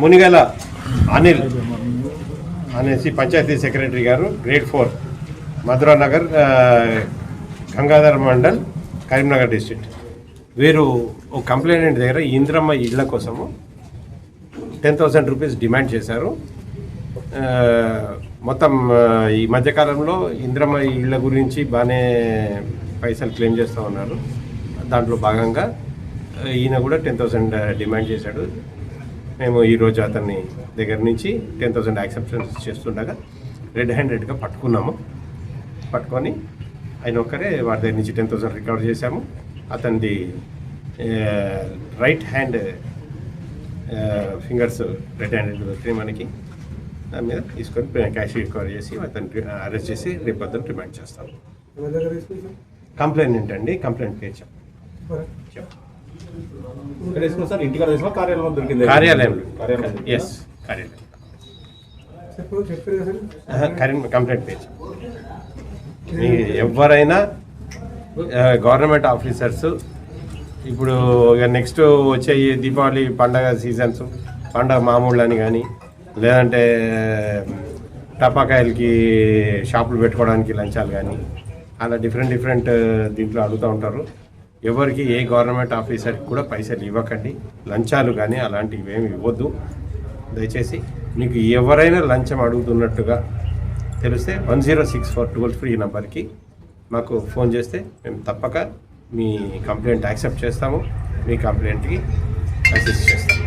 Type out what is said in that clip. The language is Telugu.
మునిగల అనిల్ అనేసి పంచాయతీ సెక్రటరీ గారు grade four Madhura Nagar Gangadhara Gangadhar mandal Karimnagar district. వీరు ఒక కంప్లైంట్ దగ్గర ఇంద్రమ్మ ఇళ్ళ కోసము టెన్ థౌసండ్ రూపీస్ డిమాండ్ చేశారు. మొత్తం ఈ మధ్యకాలంలో ఇంద్రమ్మ ఇళ్ళ గురించి బాగానే పైసలు క్లెయిమ్ చేస్తూ ఉన్నారు. దాంట్లో భాగంగా ఈయన కూడా టెన్ థౌసండ్ డిమాండ్ చేశాడు. మేము ఈరోజు అతన్ని దగ్గర నుంచి టెన్ థౌసండ్ యాక్సెప్టెన్స్ చేస్తుండగా రెడ్ హ్యాండెడ్గా పట్టుకున్నాము. పట్టుకొని ఆయన ఒక్కరే వారి దగ్గర నుంచి టెన్ థౌసండ్ రికవర్ చేశాము. అతనిది right hand fingers red handed దొరికినాయి మనకి. దాని మీద తీసుకొని క్యాష్ రికవర్ చేసి అతన్ని అరెస్ట్ చేసి రేపు పొద్దున్న రిమాండ్ చేస్తాం ఎవరి దగ్గర తీసుకుంటాం కంప్లైంట్ ఏంటండి కంప్లైంట్ పేరు చెప్పు. ఇక్కడ కార్యాలయంలో ఎస్ కార్యాలయం కరెంట్ కంప్లైంట్ పేజ్. ఎవరైనా గవర్నమెంట్ ఆఫీసర్స్ ఇప్పుడు ఇక నెక్స్ట్ వచ్చే ఈ దీపావళి పండగ సీజన్స్ పండగ మామూలు అని కానీ లేదంటే టపాకాయలకి షాపులు పెట్టుకోవడానికి లంచాలు కానీ అలా డిఫరెంట్ డిఫరెంట్ దీంట్లో అడుగుతూ ఉంటారు. ఎవరికి ఏ గవర్నమెంట్ ఆఫీసర్కి కూడా పైసలు ఇవ్వకండి. లంచాలు కానీ అలాంటివి ఏమి ఇవ్వద్దు. దయచేసి మీకు ఎవరైనా లంచం అడుగుతున్నట్టుగా తెలిస్తే one zero six four toll free నెంబర్కి మాకు ఫోన్ చేస్తే మేము తప్పక మీ కంప్లైంట్ యాక్సెప్ట్ చేస్తాము. మీ కంప్లైంట్కి అసిస్ట్ చేస్తాము.